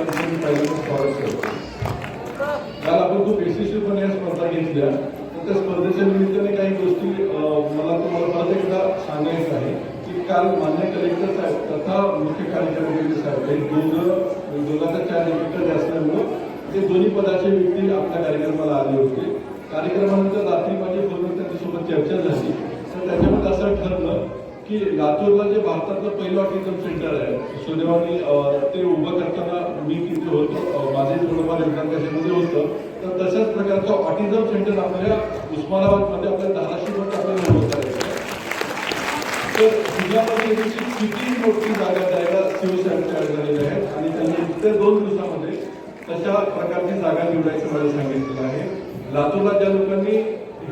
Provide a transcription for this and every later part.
त्यांचं मी पहिल्यांदा स्वागत करतो काल आपण खूप यशस्वीपणे या स्पर्धा घेतल्या. तर त्या स्पर्धेच्या निमित्ताने काही गोष्टी मला तुम्हाला परत एकदा सांगायचं आहे की काल मान्य कलेक्टर साहेब तथा मुख्य कार्यकारी अधिकारी साहेब हे दोन दोघांचा चार एकीकडे असल्यामुळं ते दोन्ही पदाचे व्यक्ती आपल्या कार्यक्रमाला आले होते. कार्यक्रमानंतर रात्री माझी फोनवर त्यांच्यासोबत चर्चा झाली तर त्याच्यामध्ये असं ठरलं की लातूरला जे भारतातलं पहिलं ऑटिझम सेंटर आहे सुदैवानी ते उभं करताना मी तिथे होतो. माझे थोडंफार योगदान त्याच्यामध्ये होतं. तर तशाच प्रकारचं ऑटिझम सेंटर आपल्या उस्मानाबादमध्ये आपल्या धाराशिवमध्ये आपल्याला होत आहे. तर जिल्ह्यामध्ये किती मोठी जागा द्यायला शिवसेना तयार झालेल्या आहेत आणि त्यांनी इतर दोन दिवसामध्ये तशा प्रकारची जागा निवडायचं मला सांगितलेलं आहे. लातूरला ज्या लोकांनी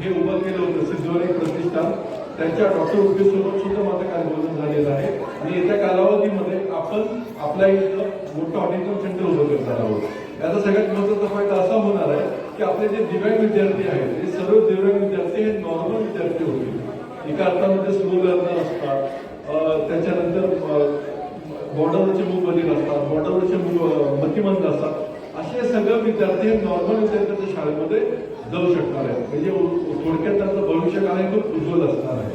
हे उभं केलं होतं सिद्धवारी प्रतिष्ठान त्यांच्या डॉक्टर सोबत सुद्धा माझं काल बोलणं झालेलं आहे. आणि येत्या कालावधीमध्ये आपण आपल्या इथं मोठं ऑडिटोरियम सेंटर उभं करणार आहोत. याचा सगळ्यात महत्त्वाचा फायदा असा होणार आहे की आपले जे दिव्यांग विद्यार्थी आहेत हे सर्व दिव्यांग विद्यार्थी हे नॉर्मल विद्यार्थी होतील. एका अर्थामध्ये स्लो लर्नर असतात त्याच्यानंतर बॉर्डरवरचे मूग बधील असतात बॉर्डरवरचे मूग मतिमंद असतात. असे सगळे विद्यार्थी हे नॉर्मल विद्यार्थ्यांच्या शाळेमध्ये जाऊ शकणार आहेत. म्हणजे थोडक्यात त्यांचं भविष्य काय खूप उज्ज्वल असणार आहे.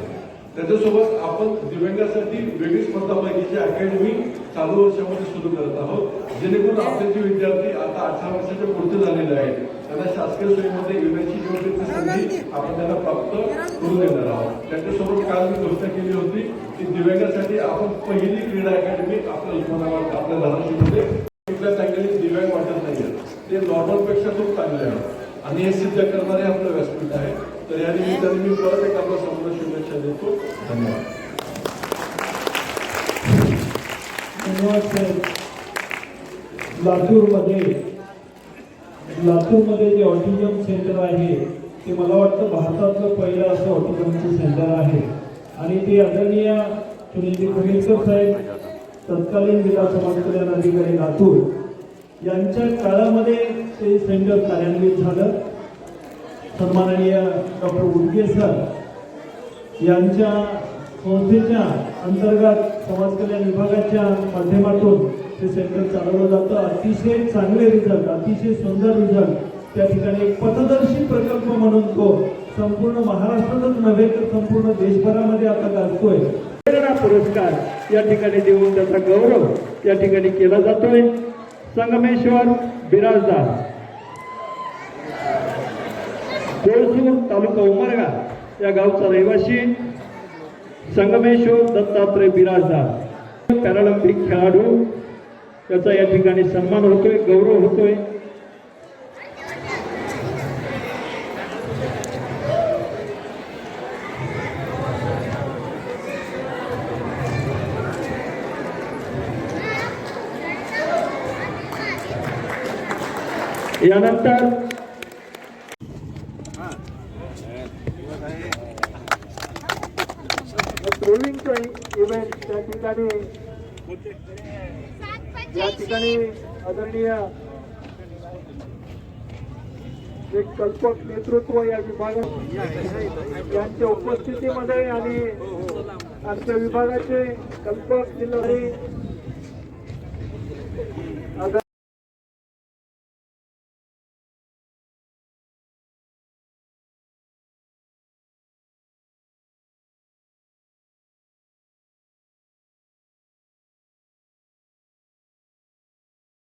त्याच्यासोबत आपण दिव्यांगासाठी वेगळी स्पर्धापैकीची अकॅडमी चालू वर्षामध्ये सुरू करत आहोत. जेणेकरून आपले जे विद्यार्थी आता अठरा वर्षाच्या पुढचे झालेले आहेत त्यांना शासकीय सोयीमध्ये येण्याची योग्य संधी आपण त्यांना प्राप्त करून देणार आहोत. त्याच्यासोबत काल मी घोषणा केली होती की दिव्यांगासाठी आपण पहिली क्रीडा अकॅडमी आपल्या उस्मानाबाद आपल्या धाराशिवमध्ये. कुठल्या चांगले दिव्यांग वाटत नाही ते नॉर्मलपेक्षा खूप चांगले आहे आणि हे सिद्ध करणारे आपलं व्यासपीठ आहे. तर या निमित्ताने मी परत एक आपला समोर शुभेच्छा देतो. धन्यवाद. धन्यवाद साहेब. लातूरमध्ये लातूरमध्ये जे ऑटिझम सेंटर आहे ते मला वाटतं भारतातलं पहिलं असं ऑटिझमचं सेंटर आहे. आणि ते आदरणीय सुनील खमीरकर साहेब तत्कालीन जिल्हा समाज कल्याण अधिकारी लातूर यांच्या काळामध्ये ते सेंटर कार्यान्वित झालं. सन्माननीय डॉक्टर उडगे सर यांच्या संस्थेच्या अंतर्गत समाज कल्याण विभागाच्या माध्यमातून ते सेंटर चालवलं जातं. अतिशय चांगले रिझल्ट अतिशय सुंदर रिझल्ट त्या ठिकाणी एक पथदर्शी प्रकल्प म्हणून तो संपूर्ण महाराष्ट्रातच नव्हे तर संपूर्ण देशभरामध्ये आता गाजतोय. प्रेरणा पुरस्कार या ठिकाणी देऊन त्याचा गौरव या ठिकाणी केला जातोय. संगमेश्वर बिराजदार. कोळसूर तालुका उमरगा या गावचा रहिवासी संगमेश्वर दत्तात्रय बिराजदार. पॅरालिम्पिक खेळाडू. याचा या ठिकाणी सन्मान होतोय गौरव होतोय. यानंतर ट्रोलिंगचं इव्हेंट त्या ठिकाणी या ठिकाणी आदरणीय एक कल्पक नेतृत्व या विभागात यांच्या उपस्थितीमध्ये आणि आमच्या विभागाचे कल्पक जिल्हा